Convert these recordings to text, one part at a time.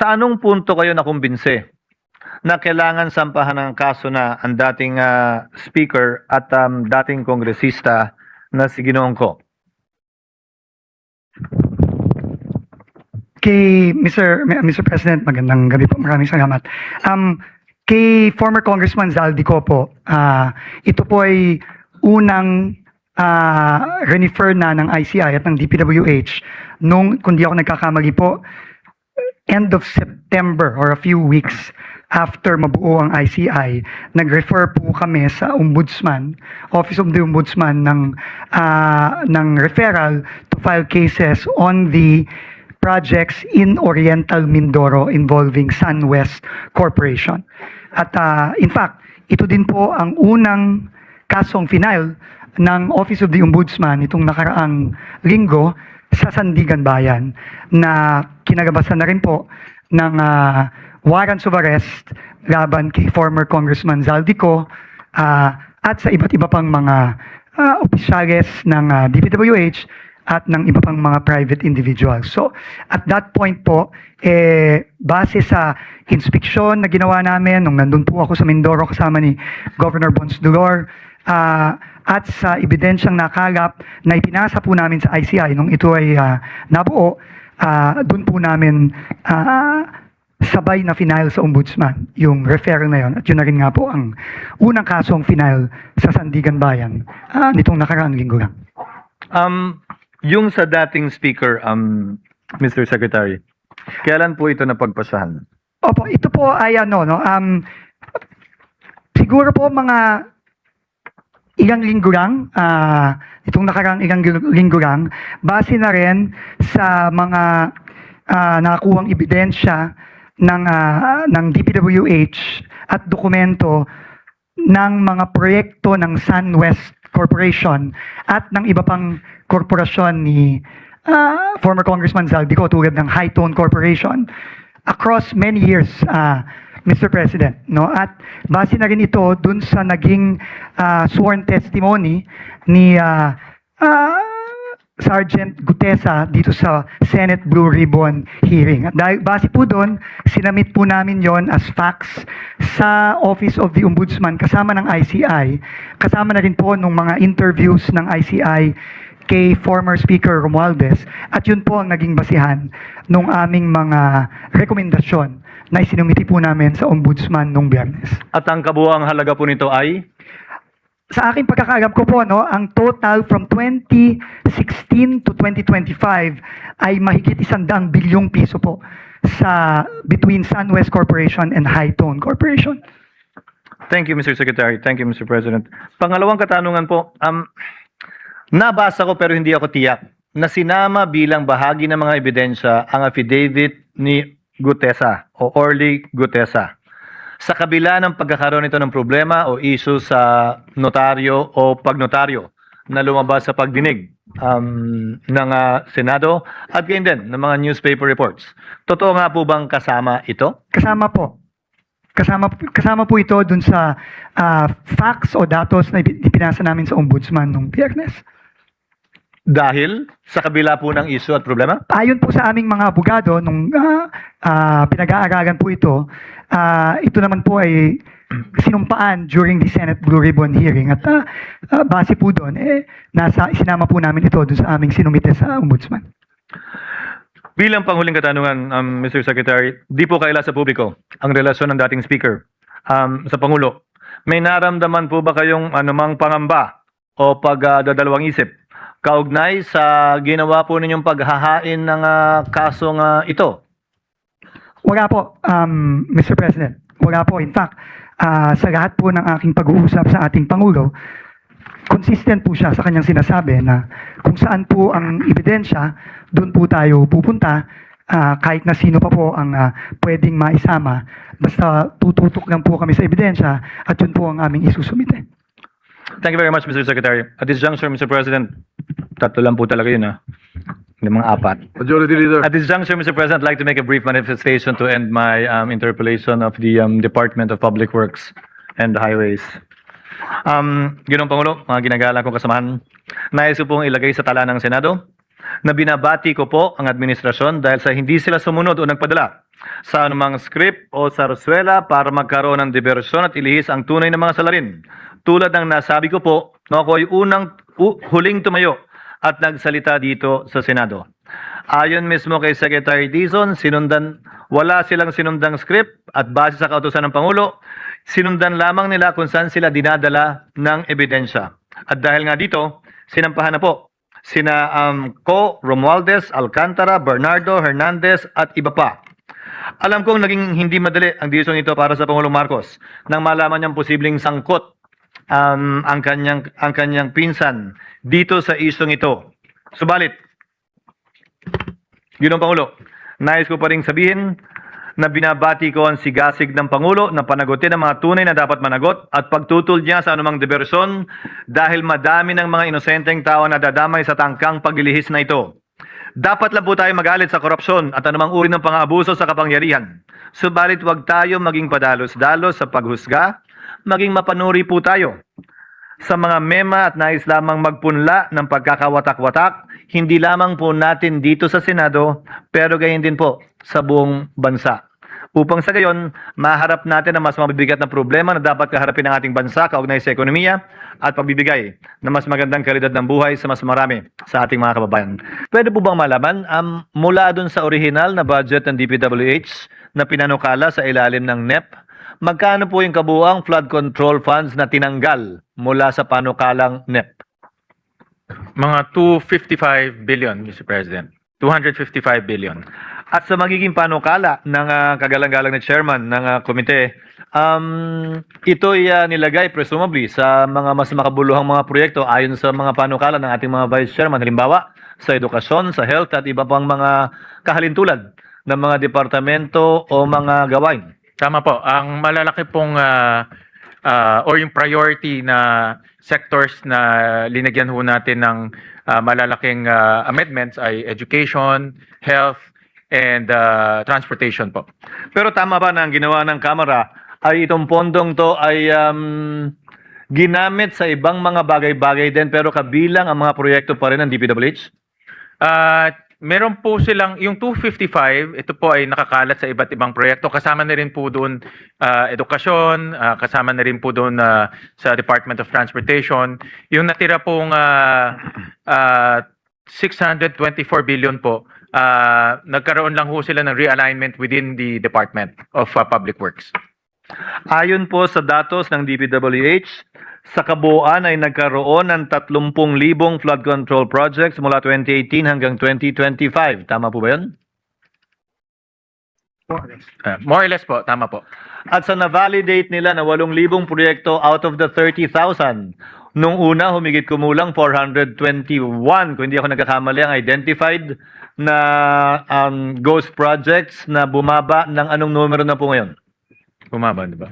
sa anong punto kayo nakumbinse na kailangan sampahan ng kaso na ang dating ah, speaker at um, dating kongresista na si Ginoong Ko? Kay Mr. Mr. President, magandang gabi po. Maraming salamat. Um, kay former Congressman Zaldico po, ah, ito po ay unang ah, refer na ng ICI at ng DPWH nung, kung di ako nagkakamali po, end of September or a few weeks after mabuo ang ICI, nag-refer po kami sa Ombudsman, Office of the Ombudsman ng ah, ng referral to file cases on the projects in Oriental Mindoro involving SunWest Corporation. At ah, in fact, ito din po ang unang kasong final ng Office of the Ombudsman itong nakaraang linggo sa Sandigan Bayan na kinagabasan na rin po ng ah, warrants of arrest laban kay former Congressman Zaldico ah, at sa iba't iba pang mga ah, opisyales ng ah, DPWH at ng iba pang mga private individuals. So, at that point po, eh, base sa inspeksyon na ginawa namin nung nandun po ako sa Mindoro kasama ni Governor Bons Dolor, ah, at sa ebidensyang nakalap na ipinasa po namin sa ICI nung ito ay ah, nabuo, ah, dun po namin ah, sabay na final sa ombudsman, yung referral na yon. At yun na rin nga po ang unang kasong final sa Sandigan Bayan ah, nitong nakaraang linggo lang. Um, yung sa dating speaker, um, Mr. Secretary, kailan po ito napagpasahan? Opo, ito po ay ano, no, um, siguro po mga ilang linggo lang, ah, itong nakarang ilang linggo lang, base na rin sa mga ah, nakakuhang ebidensya ng, ah, ng DPWH at dokumento ng mga proyekto ng SunWest Corporation at ng iba pang korporasyon ni ah, former Congressman Zaldico tulad ng High Tone Corporation. Across many years, ah, Mr. President. No? At base na rin ito dun sa naging ah, sworn testimony ni ah, ah, Sergeant Gutesa dito sa Senate Blue Ribbon hearing. At dahil base po doon, sinamit po namin yon as facts sa Office of the Ombudsman kasama ng ICI. Kasama na rin po nung mga interviews ng ICI kay former Speaker Romualdez. At yun po ang naging basihan nung aming mga rekomendasyon na isinumiti po namin sa Ombudsman nung biyernes. At ang kabuang halaga po nito ay sa aking pagkakalam ko po, no, ang total from 2016 to 2025 ay mahigit isang daang bilyong piso po sa between SunWest Corporation and High Tone Corporation. Thank you, Mr. Secretary. Thank you, Mr. President. Pangalawang katanungan po, um, nabasa ko pero hindi ako tiyak na sinama bilang bahagi ng mga ebidensya ang affidavit ni Gutesa o Orly Gutesa. Sa kabila ng pagkakaroon nito ng problema o issue sa notaryo o pagnotaryo na lumabas sa pagdinig um, ng ah, Senado at gayon din ng mga newspaper reports. Totoo nga po bang kasama ito? Kasama po. Kasama, kasama po ito dun sa ah, facts o datos na ipi- ipinasa namin sa Ombudsman nung biyernes. Dahil sa kabila po ng issue at problema? Ayon po sa aming mga abogado, nung ah, ah, pinag-aaralan po ito, ah, ito naman po ay sinumpaan during the Senate Blue Ribbon hearing. At ah, ah, base po doon, eh, nasa, sinama po namin ito doon sa aming sinumite sa Ombudsman. Bilang panghuling katanungan, um, Mr. Secretary, di po kaila sa publiko ang relasyon ng dating speaker um, sa Pangulo. May naramdaman po ba kayong anumang pangamba o pagdadalawang isip kaugnay sa ginawa po ninyong paghahain ng ah, kasong ah, ito? Wala po, um, Mr. President. Wala po. In fact, ah, sa lahat po ng aking pag-uusap sa ating Pangulo, consistent po siya sa kanyang sinasabi na kung saan po ang ebidensya, doon po tayo pupunta ah, kahit na sino pa po ang ah, pwedeng maisama. Basta tututok lang po kami sa ebidensya at yun po ang aming isusumite. Thank you very much, Mr. Secretary. At this juncture, Mr. President, tatlo lang po talaga yun, ha? Hindi mga apat. Majority Leader. At this juncture, Mr. President, I'd like to make a brief manifestation to end my um, interpellation of the um, Department of Public Works and Highways. Um, Ginong Pangulo, mga ginagala kong kasamahan, nais ko pong ilagay sa tala ng Senado na binabati ko po ang administrasyon dahil sa hindi sila sumunod o nagpadala sa anumang script o sarsuela para magkaroon ng diversyon at ilihis ang tunay na mga salarin. Tulad ng nasabi ko po, no, ako ay unang u- huling tumayo at nagsalita dito sa Senado. Ayon mismo kay Secretary Dizon, sinundan, wala silang sinundang script at base sa kautosan ng Pangulo, sinundan lamang nila kung saan sila dinadala ng ebidensya. At dahil nga dito, sinampahan na po sina um, Co, Romualdez, Alcantara, Bernardo, Hernandez at iba pa. Alam kong naging hindi madali ang desisyon ito para sa Pangulong Marcos nang malaman niyang posibleng sangkot um, ang kanyang ang kanyang pinsan dito sa isyong ito. Subalit, Ginong Pangulo, nais ko pa rin sabihin na binabati ko ang sigasig ng Pangulo na panagutin ang mga tunay na dapat managot at pagtutol niya sa anumang diversyon dahil madami ng mga inosenteng tao na dadamay sa tangkang paglilihis na ito. Dapat lang po tayo magalit sa korupsyon at anumang uri ng pang-aabuso sa kapangyarihan. Subalit huwag tayo maging padalos-dalos sa paghusga, maging mapanuri po tayo sa mga mema at nais lamang magpunla ng pagkakawatak-watak, hindi lamang po natin dito sa Senado, pero gayon din po sa buong bansa. Upang sa gayon, maharap natin ang mas mabibigat na problema na dapat kaharapin ng ating bansa kaugnay sa ekonomiya at pagbibigay ng mas magandang kalidad ng buhay sa mas marami sa ating mga kababayan. Pwede po bang malaman, um, mula dun sa original na budget ng DPWH na pinanukala sa ilalim ng NEP, magkano po yung kabuang flood control funds na tinanggal mula sa panukalang NEP? Mga 255 billion, Mr. President. 255 billion. At sa magiging panukala ng ah, kagalang-galang na chairman ng ah, komite, um, ito'y ah, nilagay presumably sa mga mas makabuluhang mga proyekto ayon sa mga panukala ng ating mga vice chairman. Halimbawa, sa edukasyon, sa health at iba pang mga kahalintulad ng mga departamento o mga gawain. Tama po. Ang malalaki pong ah, ah, or yung priority na sectors na linagyan ho natin ng ah, malalaking ah, amendments ay education, health, and ah, transportation po. Pero tama ba na ang ginawa ng Kamara ay itong pondong to ay um, ginamit sa ibang mga bagay-bagay din pero kabilang ang mga proyekto pa rin ng DPWH? At meron po silang, yung 255, ito po ay nakakalat sa iba't ibang proyekto. Kasama na rin po doon ah, edukasyon, ah, kasama na rin po doon ah, sa Department of Transportation. Yung natira pong ah, ah, 624 billion po, ah, nagkaroon lang ho sila ng realignment within the Department of ah, Public Works. Ayon po sa datos ng DPWH, sa kabuuan ay nagkaroon ng 30,000 flood control projects mula 2018 hanggang 2025. Tama po ba yun? Ah, more or less po, tama po. At sa na-validate nila na 8,000 proyekto out of the 30,000, nung una humigit kumulang 421, kung hindi ako nagkakamali, ang identified na um, ghost projects na bumaba ng anong numero na po ngayon? Bumaba, di ba?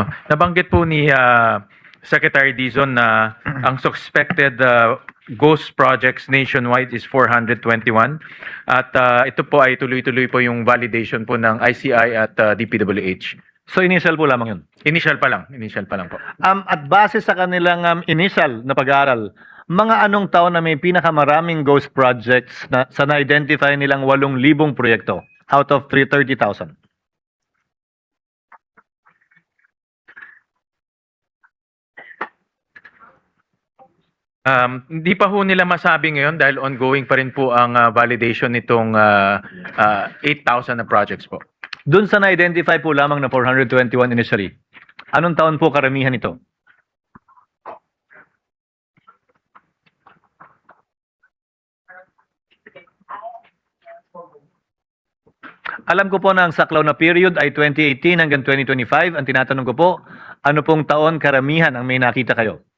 Oh, nabanggit po ni ah, Secretary Dizon na ang suspected ah, ghost projects nationwide is 421 at ah, ito po ay tuloy-tuloy po yung validation po ng ICI at ah, DPWH. So initial po lamang yun. Initial pa lang, initial pa lang po. Um, at base sa kanilang um, initial na pag-aaral, mga anong taon na may pinakamaraming ghost projects na sa na-identify nilang 8,000 proyekto out of 330,000? Um, hindi pa ho nila masabi ngayon dahil ongoing pa rin po ang ah, validation nitong ah, ah, 8,000 na projects po. Doon sa na-identify po lamang na 421 initially, anong taon po karamihan ito? Alam ko po na ang saklaw na period ay 2018 hanggang 2025. Ang tinatanong ko po, ano pong taon karamihan ang may nakita kayo?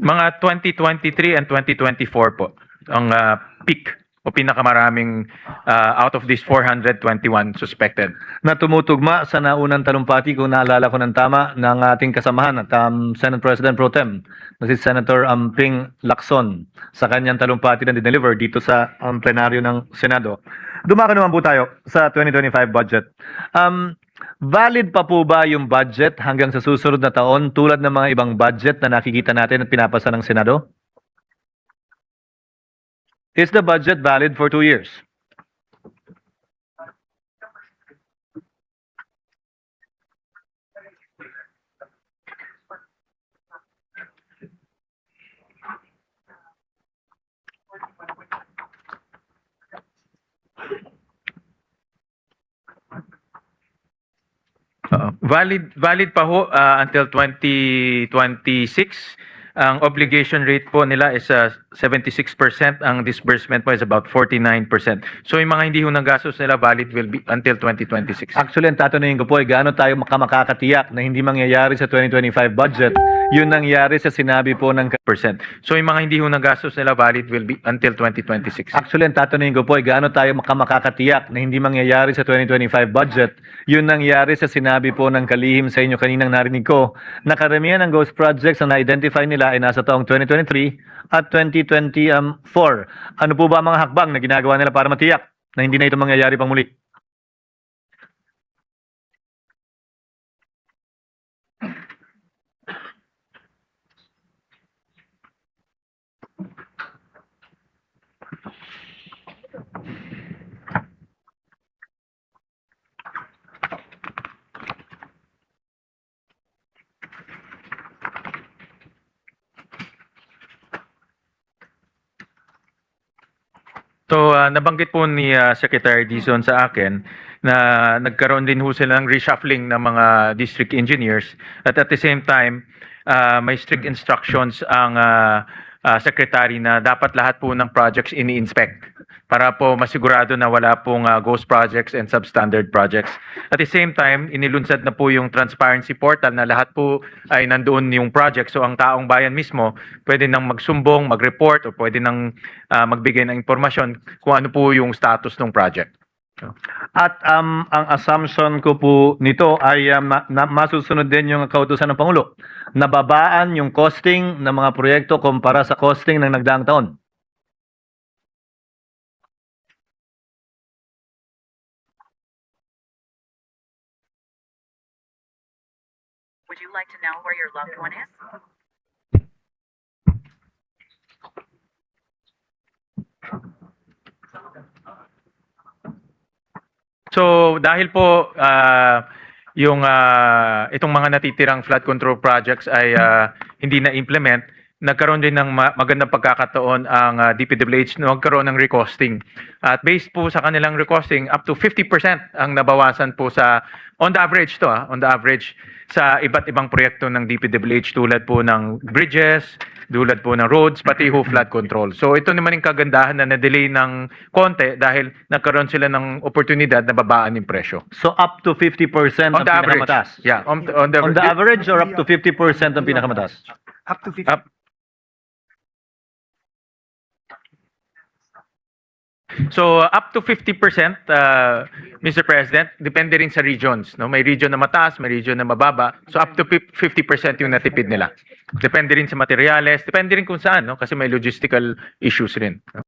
Mga 2023 and 2024 po ang ah, peak o pinakamaraming ah, out of these 421 suspected. na tumutugma sa naunang talumpati kung naalala ko ng tama ng ating kasamahan at um, Senate President Pro Tem na si Senator um, Ping Lacson sa kanyang talumpati na dineliver dito sa um, plenaryo ng Senado. Dumako naman po tayo sa 2025 budget. Um, valid pa po ba yung budget hanggang sa susunod na taon tulad ng mga ibang budget na nakikita natin at pinapasa ng Senado? Is the budget valid for two years? Valid valid pa ho ah, until 2026. Ang obligation rate po nila is ah, 76%, ang disbursement po is about 49%. So yung mga hindi ho nagastos nila valid will be until 2026. Actually, ang tatanungin ko po ay gaano tayo maka- makakatiyak na hindi mangyayari sa 2025 budget yun nangyari sa sinabi po ng... percent. So yung mga hindi ho nagastos nila valid will be until 2026. Actually, ang tatanungin ko po ay gaano tayo maka- makakatiyak na hindi mangyayari sa 2025 budget yun nangyari sa sinabi po ng kalihim sa inyo kaninang narinig ko na karamihan ng ghost projects na na-identify nila ay nasa taong 2023 at 2024. Ano po ba mga hakbang na ginagawa nila para matiyak na hindi na ito mangyayari pang muli? Ah, nabanggit po ni ah, Secretary Dizon sa akin na nagkaroon din ho sila ng reshuffling ng mga district engineers at at the same time ah, may strict instructions ang ah, ah, secretary na dapat lahat po ng projects ini-inspect para po masigurado na wala pong ah, ghost projects and substandard projects. At the same time, inilunsad na po yung transparency portal na lahat po ay nandoon yung project. So ang taong bayan mismo pwede nang magsumbong, mag-report o pwede nang ah, magbigay ng impormasyon kung ano po yung status ng project. At um, ang assumption ko po nito ay um, ma- na, masusunod din yung kautusan ng Pangulo. Nababaan yung costing ng mga proyekto kumpara sa costing ng nagdaang taon. Would you like to know where your loved one is? So dahil po ah, yung ah, itong mga natitirang flood control projects ay ah, hindi na implement, nagkaroon din ng ma- magandang pagkakataon ang ah, DPWH na magkaroon ng recosting. At based po sa kanilang recosting, up to 50% ang nabawasan po sa on the average to ah, on the average sa iba't ibang proyekto ng DPWH tulad po ng bridges, tulad po ng roads, pati ho flood control. So ito naman yung kagandahan na na-delay ng konti dahil nagkaroon sila ng oportunidad na babaan yung presyo. So up to 50% ang On the average. pinakamataas. Yeah, on, on the, On the average or up to 50% ang pinakamataas? Up to 50. Up. So up to 50% uh, Mr. President, depende rin sa regions, no? May region na mataas, may region na mababa. So up to fif- 50% yung natipid nila. Depende rin sa materials, depende rin kung saan, no? Kasi may logistical issues rin.